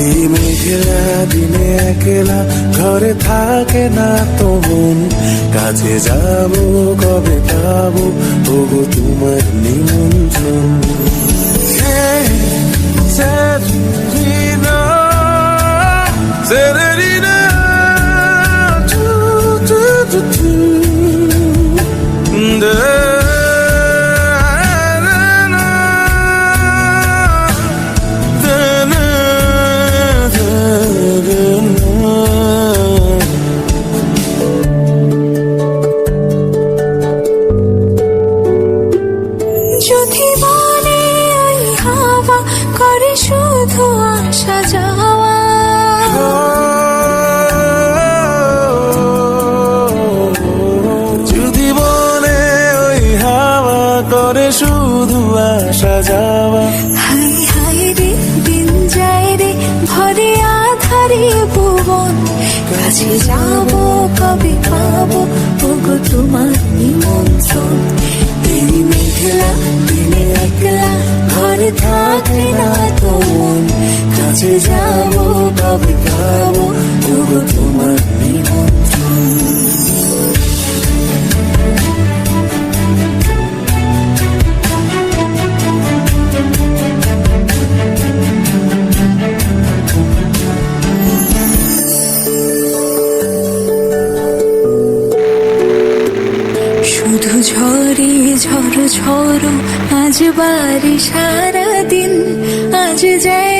এই মেঘেলা দিনে একলা ঘরে থাকে না তো মন। কাছে যাব, কবে পাবো? তবু তোমার নিমন্ত্রণ। হাওয়া করে শুধু আসা যাওয়া। যদি বলে ওই হাওয়া করে শুধু আসা যাওয়া। হাই হাই রে দিন যায় রে ভরে আধারে ভুবন। কাছে যাব কবে পাবো? ওগো কাছে যাব কবে পাবো ওগো তোমার শুধু ঝরে ঝড় ঝড়, আজ বাড়ি সারাদিন, আজ মেঘে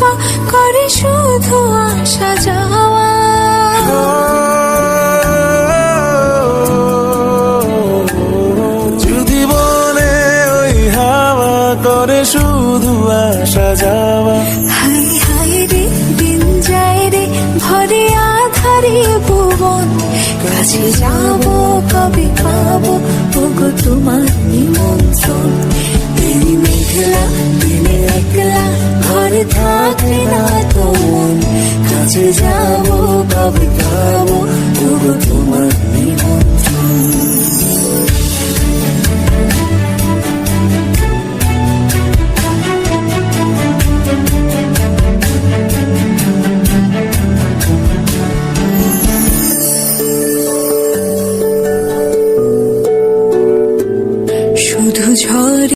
হাওয়া করে শুধু আসা যাওয়া। যদি বলে ওই হাওয়া করে শুধু আসা যাওয়া। হাই হাই রে দিন যায় রে ভরে আধারে ভুবন। কাছে যাব কবে পাবো ওগো তোমার নিমন্ত্রণ। দূরে থাকলে না তোর কাছে যাব কবে পাবো তোমার নিমন্ত্রণ।